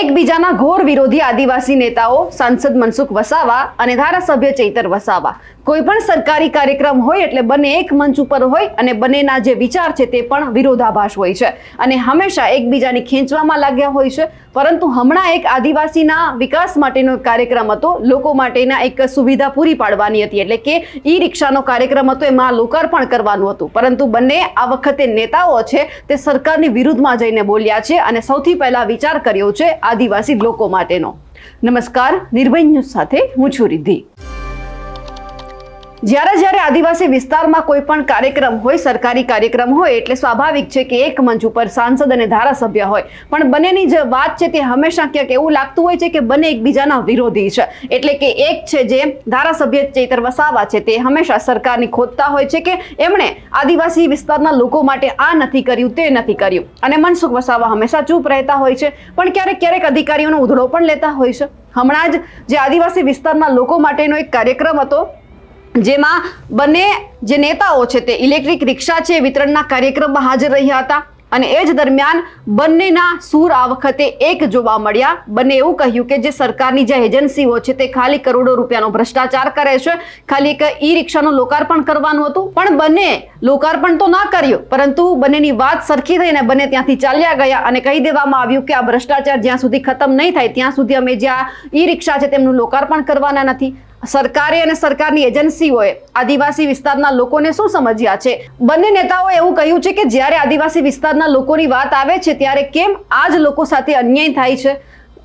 એકબીજાના ઘોર વિરોધી આદિવાસી નેતાઓ, સાંસદ મનસુખ વસાવા અને ધારાસભ્ય ચૈતર વસાવા. કોઈ પણ સરકારી કાર્યક્રમ હોય એટલે બંને એક મંચ ઉપર હોય અને બંનેના જે વિચાર છે તે પણ વિરોધાભાસ હોય છે. અને હંમેશા એકબીજાની ખેંચવામાં લાગ્યા હોય છે. પરંતુ હમણાં એક આદિવાસીના વિકાસ માટેનો કાર્યક્રમ હતો, લોકો માટેના એક સુવિધા પૂરી પાડવાની હતી. એટલે કે ઈ રિક્ષાનો કાર્યક્રમ હતો, એમાં લોકાર્પણ કરવાનું હતું. પરંતુ બંને આ વખતે નેતાઓ છે, તે સરકારની વિરુદ્ધમાં જઈને બોલ્યા છે અને સૌથી પહેલા વિચાર કર્યો છે આદિવાસી લોકો માટેનો. નમસ્કાર, નિર્ભય ન્યૂઝ સાથે હું છું રિદ્ધિ. જ્યારે જ્યારે આદિવાસી વિસ્તારમાં કોઈ પણ કાર્યક્રમ હોય, સરકારી કાર્યક્રમ હોય, એટલે સ્વાભાવિક છે કે એક મંચ ઉપર સાંસદ અને ધારાસભ્ય હોય. પણ બંનેની જે વાત છે તે હંમેશા ક્યાંક એવું લાગતું હોય છે કે બંને એકબીજાના વિરોધી છે. એટલે કે એક છે જે ધારાસભ્ય ચૈતર વસાવા છે, તે હંમેશા સરકારની ખોદતા હોય છે કે એમણે આદિવાસી વિસ્તારના લોકો માટે આ નથી કર્યું, તે નથી કર્યું. અને મનસુખ વસાવા હંમેશા ચૂપ રહેતા હોય છે, પણ ક્યારેક ક્યારેક અધિકારીઓનો ઉધડો પણ લેતા હોય છે. હમણાં જ જે આદિવાસી વિસ્તારના લોકો માટેનો એક કાર્યક્રમ હતો જેમાં બંને જે નેતાઓ છે તે ઇલેક્ટ્રિક રિક્ષા છે, વિતરણના કાર્યક્રમમાં હાજર રહ્યા હતા અને એ જ દરમિયાન બંનેના સૂર આ વખતે એક જોવા મળ્યા. બંને એવું કહ્યું કે જે સરકારની જે એજન્સીઓ છે તે ખાલી કરોડો રૂપિયાનો ભ્રષ્ટાચાર કરે છે, ખાલી એક ઈ રિક્ષાનું લોકાર્પણ કરવાનું હતું, પણ બંને લોકાર્પણ તો ના કર્યું, પરંતુ બંનેની વાત સરખી થઈને બંને ત્યાંથી ચાલ્યા ગયા અને કહી દેવામાં આવ્યું કે આ ભ્રષ્ટાચાર જ્યાં સુધી ખતમ નહીં થાય, ત્યાં સુધી અમે જ્યાં ઈ રિક્ષા છે તેમનું લોકાર્પણ કરવાના નથી. સરકારે અને સરકારની એજન્સીઓએ આદિવાસી વિસ્તારના લોકોને શું સમજ્યા છે? બંને નેતાઓએ એવું કહ્યું છે કે જ્યારે આદિવાસી વિસ્તારના લોકોની વાત આવે છે, ત્યારે કેમ આ જ લોકો સાથે અન્યાય થાય છે?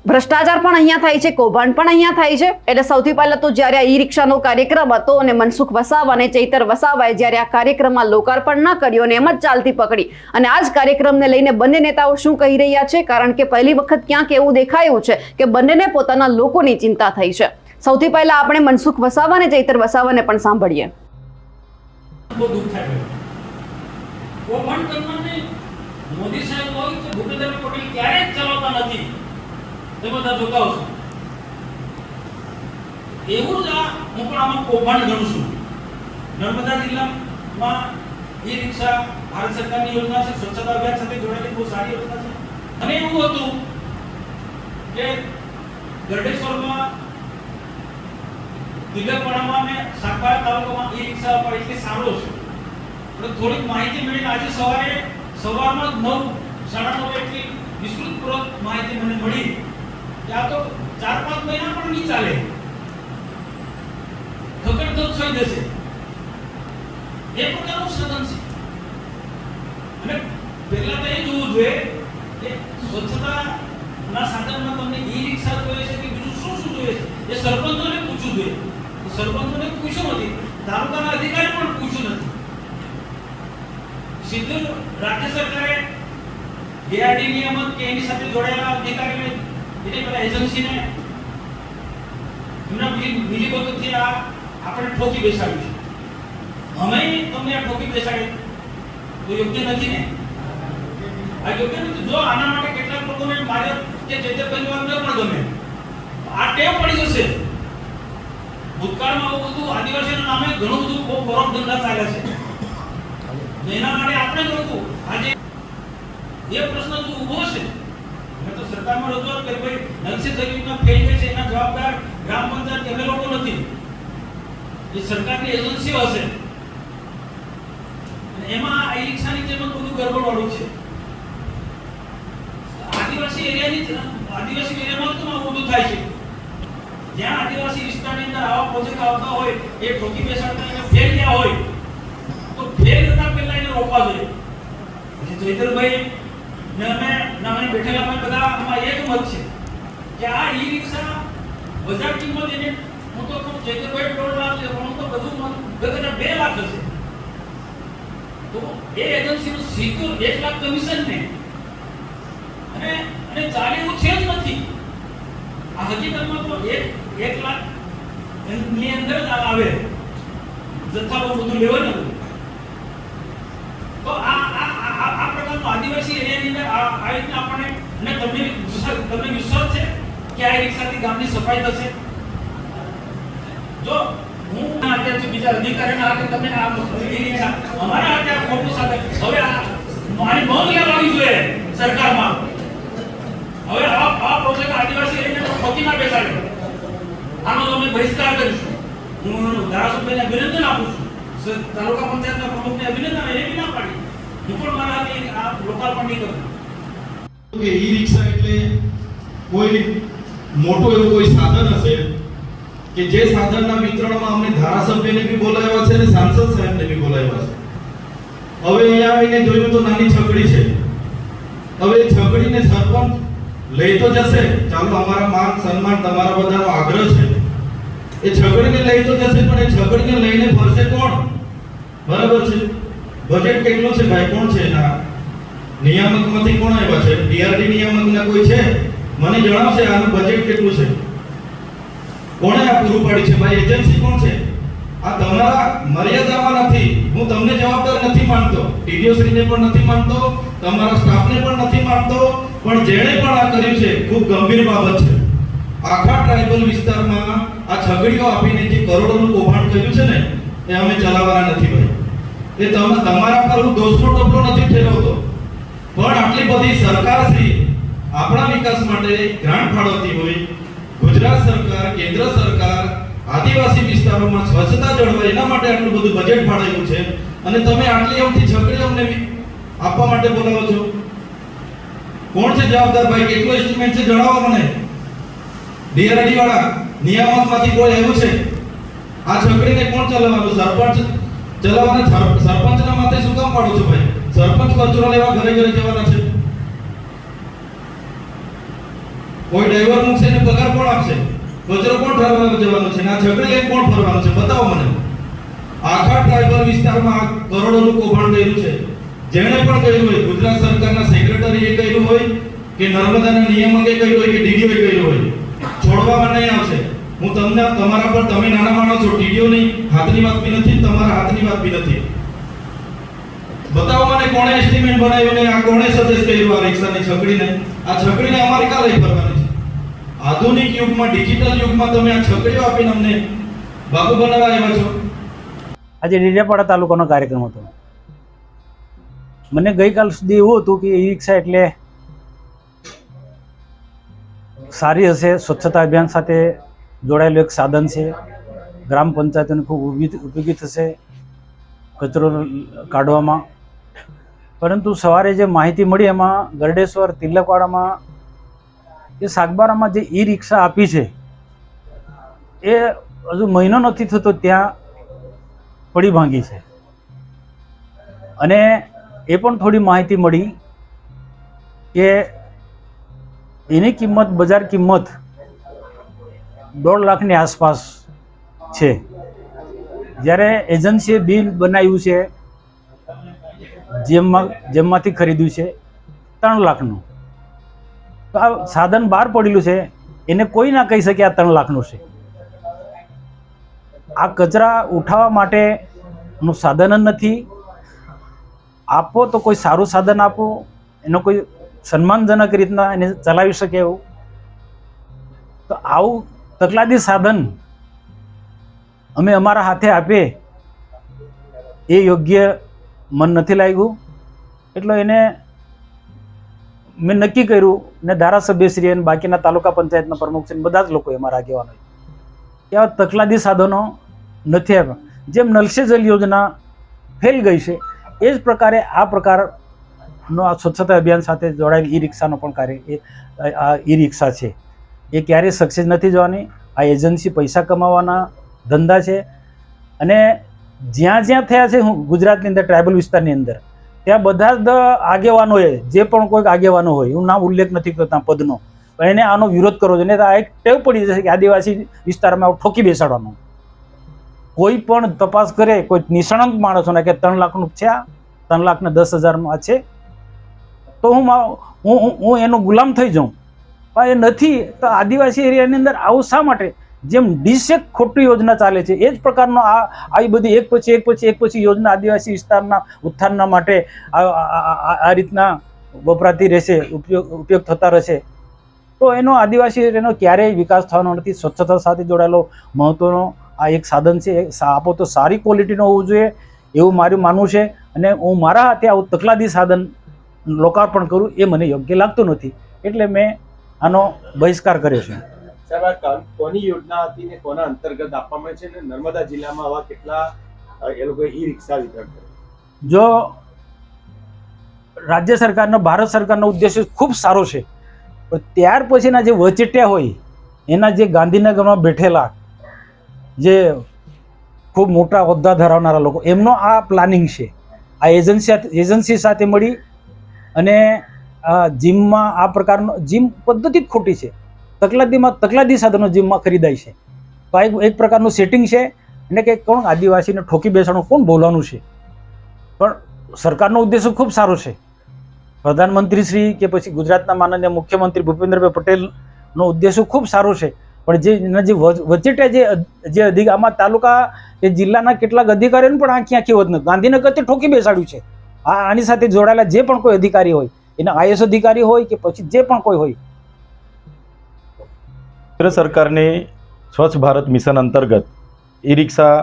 ભ્રષ્ટાચાર પણ અહીંયા થાય છે, કૌભાંડ પણ અહીંયા થાય છે. એટલે સૌથી પહેલા તો જ્યારે આ ઈ રિક્ષાનો કાર્યક્રમ હતો અને મનસુખ વસાવા અને ચૈતર વસાવાએ જ્યારે આ કાર્યક્રમમાં લોકાર્પણ ન કર્યું અને એમ જ ચાલતી પકડી. અને આ જ કાર્યક્રમને લઈને બંને નેતાઓ શું કહી રહ્યા છે? કારણ કે પહેલી વખત ક્યાંક એવું દેખાયું છે કે બંનેને પોતાના લોકોની ચિંતા થઈ છે. સૌથી પહેલા આપણે મનસુખ વસાવા અને ચૈતર વસાવાને પણ સાંભળીએ. મોદી સાહેબ હોય કે ભૂપેન્દ્ર પટેલ ક્યારે જ ચલાવતા નથી. એવું જ આ હું પણ આમાં કૌભાંડ ગણું છું. નર્મદા જિલ્લામાં ઈ રિક્ષા ભારત સરકારની યોજના છે, સ્વચ્છતા અભિયાન સાથે જોડાયેલી બહુ સારી યોજના છે. અને એવું હતું કે ગરડેશ્વરમાં દિલ્હીપણામાં અને સાગબારા તાલુકામાં ઈ રિક્ષા પર એટલે સારો છે. એટલે થોડીક માહિતી મેળવીને આજે સવારે, સવારમાં નવ, સાડા નવ એટલી વિસ્તૃતપૂર્વક માહિતી મને મળી. આ તો ચાર, પાંચ મહિના પણ નહીં ચાલે. ખકડધજ થઈ જશે. એ પ્રકારનું સાધન છે. અને પહેલા તો એ જોવું જોઈએ કે સ્વચ્છતાના સાધનમાં તમને ઈ રિક્ષા જોઈએ છે કે બીજું શું શું જોઈએ છે? એ સરપંચોને પૂછવું જોઈએ. સરપંચોને પૂછ્યું નથી. તાલુકાના અધિકારી પણ પૂછ્યું નથી. સીધું રાજ્ય સરકારે ડીઆરડી નિયામક કે એની સાથે જોડાયેલા અધિકારીને એટલે પેલા એજન્સીને એમના બીજી મિલીભગતથી આ આપણે ઠોકી બેસાડ્યું છે. અમે તમને આ ઠોકી બેસાડી. તો યોગ્ય નથી ને? આ યોગ્ય નથી. જો આના માટે કેટલાક લોકોને મારે કે જે તે પરિવાર ન પણ ગમે. આ ટેવ પડી જશે. ભૂતકાળમાં આવું બધું આદિવાસીના નામે ઘણું બધું બહુ ફરોક ધંધા ચાલ્યા છે. એના માટે આપણે જ આજે એ પ્રશ્ન તો ઊભો છે. મેં તો સરકારમાં રજૂઆત કરી ભાઈ નલસે જમીનમાં ફેલ ગઈ છે, એના જવાબદાર ગ્રામ પંચાયત કે અમે લોકો નથી. એ સરકારની એજન્સીઓ હશે. એમાં આ રિક્ષાની જેમ બધું ગરબડવાળું છે. આદિવાસી એરિયાની આદિવાસી એરિયામાં તો આવું બધું થાય છે. જ્યાં આદિવાસી વિસ્તારની અંદર આવા પ્રોજેક્ટ આવતા હોય, એ ઠોકી બેસાડતા એને ફેલ ગયા હોય, તો ફેલ થતા પહેલા એને રોકવા જોઈએ. ચૈતરભાઈ ને અમે ને અમે બેઠેલા અમે બધા આમાં એક મત છે કે આ ઈ રિક્ષા બજાર કિંમત એને હું તો કહું કોઈ દોઢ લાખ છે પણ હું તો બધું મત કદાચ બે લાખ હશે તો એ એજન્સીનું સીધું એક લાખ કમિશન ને અને અને ચાલે એવું છે જ નથી. આ હકીકતમાં તો એક એક લાખની અંદર જ આવે. જથ્થાબંધ બધું લેવાનું હતું. તો આ આ આ- આ આ પ્રકારનું આદિવાસી એરિયાની અંદર આ આ રીતના આપણને અને તમને તમને વિશ્વાસ છે કે આ રિક્ષાથી ગામની સફાઈ થશે? જો હું અત્યારે બીજા અધિકારીના હાથે તમે આ ઈ રિક્ષા અમારા હાથે આ ખોટું સાથે હવે આ મારી નોંધ લેવાની જોઈએ સરકારમાં. હવે આ આ પ્રોજેક્ટ આદિવાસી એરિયાને ખોટીમાં બેસાડે. આનો તમે બહિષ્કાર કરીશું. હું ધારાસભ્યને અભિનંદન આપું છું. તાલુકા પંચાયતના પ્રમુખને અભિનંદન, એને બી ના પાડી. હું કોઈ મોટો એવું કોઈ સાધન હશે કે જે સાધનના વિતરણમાં અમને ધારાસભ્યને બી બોલાવ્યા છે અને સાંસદ સાહેબને બી બોલાવ્યા છે? હવે અહીંયા આવીને જોયું તો નાની છકડી છે. હવે છકડીને સરપંચ લઈ તો જશે. ચાલો અમારા માન સન્માન તમારા બધાનો આગ્રહ છે. એ છકડીને લઈ તો જશે, પણ એ છકડીને લઈને ફરશે કોણ? બરાબર છે. બજેટ કેટલું છે? ભાઈ, કોણ છે એના? નિયામકમાંથી કોણ આવ્યા છે? ડીઆરડી નિયામકના કોઈ છે? મને જણાવશે આનું બજેટ કેટલું છે. કોણે આ પૂરું પાડ્યું છે? ભાઈ એજન્સી કોણ છે? આ તમારા મર્યાદામાં નથી. હું તમને જવાબદાર નથી માનતો. ટીડીઓ શ્રીને પણ નથી માનતો. તમારા સ્ટાફને પણ નથી માનતો. પણ જેણે પણ આ કર્યું છે, ખૂબ ગંભીર બાબત છે. આખા ટ્રાઇબલ વિસ્તારમાં આ છગડીઓ આપીને જે કરોડોનું કૌભાંડ કર્યું છે ને, એ અમે ચલાવવાના નથી, ભાઈ. એ તમે તમારા પર હું દોષનો ટોપલો નથી ઠેરવતો. પણ આટલી બધી સરકાર શ્રી આપણા વિકાસ માટે ગ્રાન્ટ ફાળવતી હોય, ગુજરાત સરકાર, કેન્દ્ર સરકાર, આદિવાસી વિસ્તારોમાં સ્વચ્છતા જળવાય એના માટે આટલું બધું બજેટ ફાળવ્યું છે. અને તમે આટલી અમથી છકડી અમને આપવા માટે બોલાવો છો? કોણ છે જવાબદાર ભાઈ? કેટલો એસ્ટિમેટ છે જણાવો મને. ડીઆરડી વાળા નિયામકમાંથી કોઈ આવ્યું છે? આ છકડીને કોણ ચલાવવાનું? સરપંચ ચલાવવાને સર- સરપંચના માથે શું કામ પાડો છો ભાઈ? સરપંચ કચરો લેવા ઘરે ઘરે જવાના છે. કોઈ ડ્રાઈવર મૂકશે ને પગાર કોણ આપશે? કચરો કોણ ઠરવા જવાનો છે ના? છકડી લઈને કોણ ફરવાનું છે? બતાવો મને. આખા ટ્રાઇબલ વિસ્તારમાં કરોડોનું કૌભાંડ કર્યું છે. જેણે પણ કર્યું હોય, ગુજરાત સરકારના સેક્રેટરીએ કર્યું હોય કે નર્મદાના નિયામકે કર્યું હોય કે ડીડીઓએ કર્યું હોય છોડવામાં નહીં આવશે. હું તમને, તમારા પર, તમે નાના માણસ છો નહીં, હાથની વાત બી નથી, તમારા હાથની વાત બી નથી. બતાવો મને કોણે એસ્ટિમેટ બનાવ્યું ને આ કોણે સજેસ્ટ કર્યું આ રિક્ષાની છકડીને? આ છકડીને અમારે કાં લઈ ફરવાની છે? આધુનિક યુગમાં ડિજિટલ યુગમાં તમે આ છકડીઓ આપીને અમને બાબુ બનાવવા આવ્યા છો. આજે ડેડિયાપાડા તાલુકાનો કાર્યક્રમ હતો. મને ગઈકાલ સુધી એવું હતું કે ઈ રિક્ષા એટલે સારી હશે, સ્વચ્છતા અભિયાન સાથે જોડાયેલું એક સાધન છે. ગ્રામ પંચાયતને ખૂબ ઉપયોગી થશે કચરો કાઢવામાં. પરંતુ સવારે જે માહિતી મળી એમાં ગરડેશ્વર તિલકવાડામાં એ સાગબારામાં જે ઈ રિક્ષા આપી છે, એ હજુ મહિનો નથી થતો ત્યાં પડી ભાંગી છે. અને એ પણ થોડી માહિતી મળી કે એની કિંમત, બજાર કિંમત દોઢ લાખની આસપાસ છે. જ્યારે એજન્સીએ બિલ બનાવ્યું છે, જેમમાં, જેમમાંથી ખરીદ્યું છે, ત્રણ લાખનું. તો આ સાધન બહાર પડેલું છે, એને કોઈ ના કહી શકે આ ત્રણ લાખનું છે. આ કચરા ઉઠાવવા માટેનું સાધન જ નથી. આપો તો કોઈ સારું સાધન આપો, એનો કોઈ સન્માનજનક રીતના એને ચલાવી શકે એવું. તો આવું તકલાદી સાધન અમે અમારા હાથે આપીએ, એ યોગ્ય મન નથી લાગ્યું. એટલે એને મેં નક્કી કર્યું ને ધારાસભ્યશ્રી અને બાકીના તાલુકા પંચાયતના પ્રમુખ ને બધા જ લોકો અમારા આગેવાનો આવા તકલાદી સાધનો નથી આપ્યા. જેમ નલસે જલ યોજના ફેલ ગઈ છે, એ જ પ્રકારે આ પ્રકારનો આ સ્વચ્છતા અભિયાન સાથે જોડાયેલ ઈ રિક્ષાનો પણ કાર્ય, એ, આ ઈ રિક્ષા છે. એ ક્યારેય સક્સેસ નથી જવાની. આ એજન્સી પૈસા કમાવાના ધંધા છે. અને જ્યાં જ્યાં થયા છે, હું ગુજરાતની અંદર ટ્રાઇબલ વિસ્તારની અંદર, ત્યાં બધા જ આગેવાનોએ જે પણ કોઈક આગેવાનો હોય હું નામ ઉલ્લેખ નથી કરતા પદનો, પણ એને આનો વિરોધ કરવો જોઈએ. આ એક ટેવ પડી જશે કે આદિવાસી વિસ્તારમાં ઠોકી બેસાડવાનો. કોઈ પણ તપાસ કરે, કોઈ નિષ્ણાંત માણસોને કે ત્રણ લાખનું છે આ, ત્રણ લાખને દસ હજારનું આ છે, તો હું, હું- હું એનો ગુલામ થઈ જાઉં. પણ એ નથી. તો આદિવાસી એરિયાની અંદર આવું શા માટે? જેમ ડીસેક ખોટી યોજના ચાલે છે, એ જ પ્રકારનો આ આવી બધી એક પછી એક પછી એક પછી યોજના આદિવાસી વિસ્તારના ઉત્થાનના માટે આ રીતના વપરાતી રહેશે, ઉપયોગ ઉપયોગ થતા રહેશે. તો એનો આદિવાસી એરિયાનો ક્યારેય વિકાસ થવાનો નથી. સ્વચ્છતા સાથે જોડાયેલો મહત્વનો આ એક સાધન છે. આપો તો સારી ક્વોલિટીનો હોવું જોઈએ, એવું મારું માનવું છે. અને હું મારા હાથે આવું તકલાદી સાધન લોકાર્પણ કરું, એ મને યોગ્ય લાગતું નથી. એટલે મેં આનો બહિષ્કાર કર્યો છે. સાહેબ આ કોની યોજના હતી ને કોના અંતર્ગત આપવામાં છે ને નર્મદા જિલ્લામાં આવા કેટલા એ લોકોએ ઈ રિક્ષા વિતરણ જો રાજ્ય સરકારનો ભારત સરકારનો ઉદ્દેશ્ય ખૂબ સારો છે. પણ ત્યાર પછીના જે વચેટિયા હોય એના જે ગાંધીનગરમાં બેઠેલા જે ખૂબ મોટા હોદ્દા ધરાવનારા લોકો એમનો આ પ્લાનિંગ છે. આ એજન્સી એજન્સી સાથે મળી અને જીમમાં આ પ્રકારનો જીમ પદ્ધતિ જ ખોટી છે. તકલાદીમાં તકલાદી સાધનો જીમમાં ખરીદાય છે. તો આ એક પ્રકારનું સેટિંગ છે એટલે કે કોણ આદિવાસીને ઠોકી બેસવાનું કોણ બોલવાનું છે? પણ સરકારનો ઉદ્દેશ ખૂબ સારો છે. પ્રધાનમંત્રી શ્રી કે પછી ગુજરાતના માનનીય મુખ્યમંત્રી ભૂપેન્દ્રભાઈ પટેલનો ઉદ્દેશ ખૂબ સારો છે. પણ જે, એના જે વચ- વચેટે જે જે અધિક આમાં તાલુકા કે જિલ્લાના કેટલાક અધિકારીઓને પણ આંખી આંખી હોત નથી ગાંધીનગર તે ઠોકી બેસાડ્યું છે. આ, આની સાથે જોડાયેલા જે પણ કોઈ અધિકારી હોય એના આઈએસ અધિકારી હોય કે પછી જે પણ કોઈ હોય. કેન્દ્ર સરકારની સ્વચ્છ ભારત મિશન અંતર્ગત ઈ રિક્ષા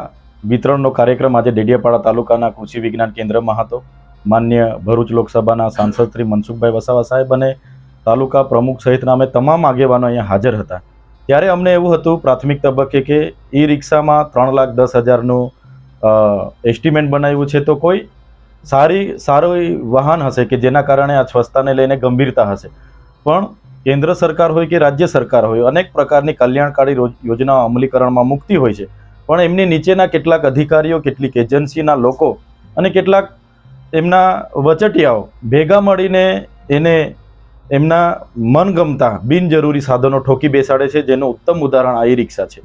વિતરણનો કાર્યક્રમ આજે ડેડિયાપાડા તાલુકાના કૃષિ વિજ્ઞાન કેન્દ્રમાં હતો. માન્ય ભરૂચ લોકસભાના સાંસદ શ્રી મનસુખભાઈ વસાવા સાહેબ અને તાલુકા પ્રમુખ સહિતના અમે તમામ આગેવાનો અહીંયા હાજર હતા. ત્યારે અમને એવું હતું, પ્રાથમિક તબક્કે કે ઈ રિક્ષામાં ત્રણ લાખ દસ હજારનું એસ્ટિમેટ બનાવ્યું છે તો કોઈ સારી, સારું વાહન હશે કે જેના કારણે આ સ્વચ્છતાને લઈને ગંભીરતા હશે. પણ કેન્દ્ર સરકાર હોય કે રાજ્ય સરકાર હોય, અનેક પ્રકારની કલ્યાણકારી યોજનાઓ અમલીકરણમાં મૂકતી હોય છે. પણ એમની નીચેના કેટલાક અધિકારીઓ, કેટલીક એજન્સીના લોકો અને કેટલાક એમના વચટિયાઓ ભેગા મળીને એને એમના મનગમતા, બિનજરૂરી સાધનો ઠોકી બેસાડે છે, જેનું ઉત્તમ ઉદાહરણ આ ઈ રિક્ષા છે.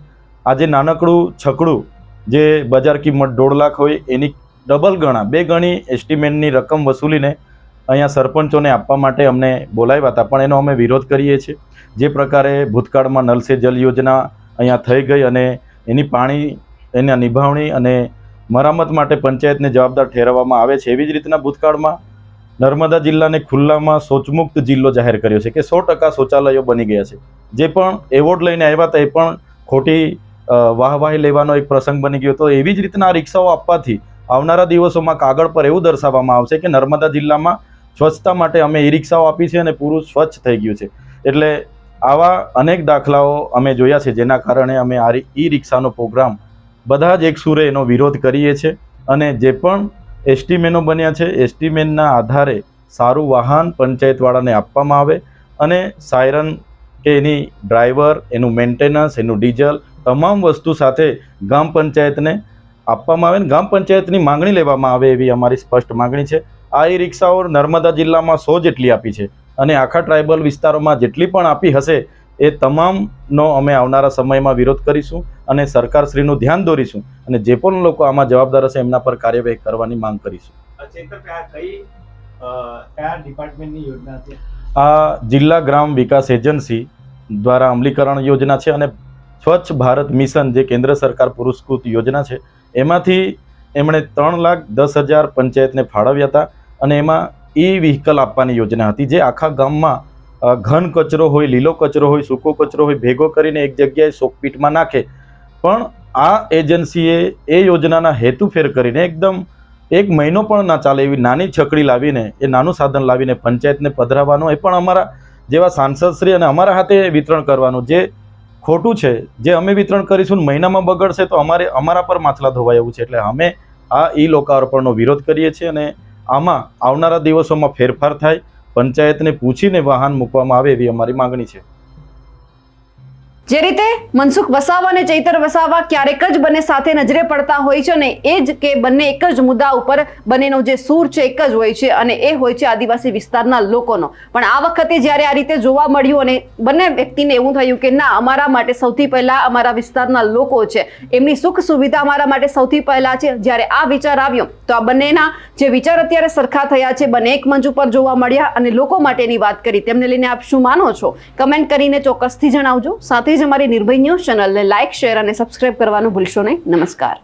આજે નાનકડું છકડું જે બજાર કિંમત દોઢ લાખ હોય, એની ડબલ ગણા, બે ગણી એસ્ટિમેટની રકમ વસૂલીને અહીંયા સરપંચોને આપવા માટે અમને બોલાવ્યા હતા. પણ એનો અમે વિરોધ કરીએ છીએ. જે પ્રકારે ભૂતકાળમાં નલ જલ યોજના અહીંયા થઈ ગઈ અને એની પાણી, એના નિભાવણી અને મરામત માટે પંચાયતને જવાબદાર ઠેરવવામાં આવે છે. એવી જ રીતના ભૂતકાળમાં નર્મદા જિલ્લાને ખુલ્લામાં શૌચમુક્ત જિલ્લો જાહેર કર્યો છે કે સો ટકા શૌચાલયો બની ગયા છે. જે પણ એવોર્ડ લઈને આવ્યા હતા એ પણ ખોટી વાહવાહી લેવાનો એક પ્રસંગ બની ગયો તો એવી જ રીતના રિક્ષાઓ આપવાથી આવનારા દિવસોમાં કાગળ પર એવું દર્શાવવામાં આવશે કે નર્મદા જિલ્લામાં સ્વચ્છતા માટે અમે ઈ રિક્ષાઓ આપી છે અને પૂરું સ્વચ્છ થઈ ગયું છે. એટલે આવા અનેક દાખલાઓ અમે જોયા છે, જેના કારણે અમે આ ઈ રિક્ષાનો પ્રોગ્રામ બધા જ એક સુરે એનો વિરોધ કરીએ છીએ અને જે પણ એસ્ટીમેનો બન્યા છે, એસ્ટીમેનના આધારે સારું વાહન પંચાયતવાળાને આપવામાં આવે અને સાયરન કે એની ડ્રાઈવર, એનું મેન્ટેનન્સ, એનું ડીઝલ, તમામ વસ્તુ સાથે ગામ પંચાયતને આપવામાં આવે ને ગ્રામ પંચાયતની માંગણી લેવામાં આવે એવી અમારી સ્પષ્ટ માંગણી છે. આ ઈ રિક્ષાઓ નર્મદા જિલ્લામાં સો જેટલી આપી છે અને આખા ટ્રાઇબલ વિસ્તારોમાં જેટલી પણ આપી હશે એ તમામનો અમે આવનારા સમયમાં વિરોધ કરીશું અને સરકારશ્રીનું ધ્યાન દોરીશું અને જે પણ લોકો આમાં જવાબદાર હશે એમના પર કાર્યવાહી કરવાની માંગ કરીશું. આ જિલ્લા ગ્રામ વિકાસ એજન્સી દ્વારા અમલીકરણ યોજના છે અને સ્વચ્છ ભારત મિશન જે કેન્દ્ર સરકાર પુરસ્કૃત યોજના છે એમાંથી એમણે ત્રણ લાખ દસ હજાર પંચાયતને ફાળવ્યા હતા અને એમાં ઈ વ્હીકલ આપવાની યોજના હતી. જે આખા ગામમાં ઘન કચરો હોય, લીલો કચરો હોય, સૂકો કચરો હોય, ભેગો કરીને એક જગ્યાએ સોકપીટમાં નાખે. પણ આ એજન્સીએ એ યોજનાના હેતુ ફેર કરીને એકદમ એક મહિનો પણ ના ચાલે એવી નાની છકડી લાવીને, એ નાનું સાધન લાવીને પંચાયતને પધરાવવાનું. એ પણ અમારા જેવા સાંસદશ્રી અને અમારા હાથે વિતરણ કરવાનું. જે ખોટું છે. જે અમે વિતરણ કરીશું મહિનામાં બગડશે તો અમારે અમારા પર માછલા ધોવાય એવું છે. એટલે અમે આ ઈ લોકાર્પણનો વિરોધ કરીએ છીએ અને આમાં આવનારા દિવસોમાં ફેરફાર થાય. પંચાયતને પૂછીને વાહન મૂકવામાં આવે એવી અમારી માંગણી છે. જે રીતે મનસુખ વસાવા અને ચૈતર વસાવા ક્યારેક જ બંને સાથે નજરે પડતા હોય છે અને એ જ કે બંને એક જ મુદ્દા ઉપર બંનેનો જે સૂર છે એક જ હોય છે અને એ હોય છે આદિવાસી વિસ્તારના લોકોનો. પણ આ વખતે જ્યારે આ રીતે જોવા મળ્યું અને બંને વ્યક્તિને એવું થયું કે ના, અમારા માટે સૌથી પહેલા અમારા વિસ્તારના લોકો છે, એમની સુખ સુવિધા અમારા માટે સૌથી પહેલા છે, જ્યારે આ વિચાર આવ્યો, તો આ બંનેના જે વિચાર અત્યારે સરખા થયા છે, બંને એક મંચ ઉપર જોવા મળ્યા અને લોકો માટેની વાત કરી. તેમને લઈને આપ શું માનો છો? કમેન્ટ કરીને ચોક્કસથી જણાવજો. સાથે જ અમારી નિર્ભય ન્યૂઝ ચેનલને લાઇક શેર અને સબસ્ક્રાઇબ કરવાનું ભૂલશો નહીં. નમસ્કાર.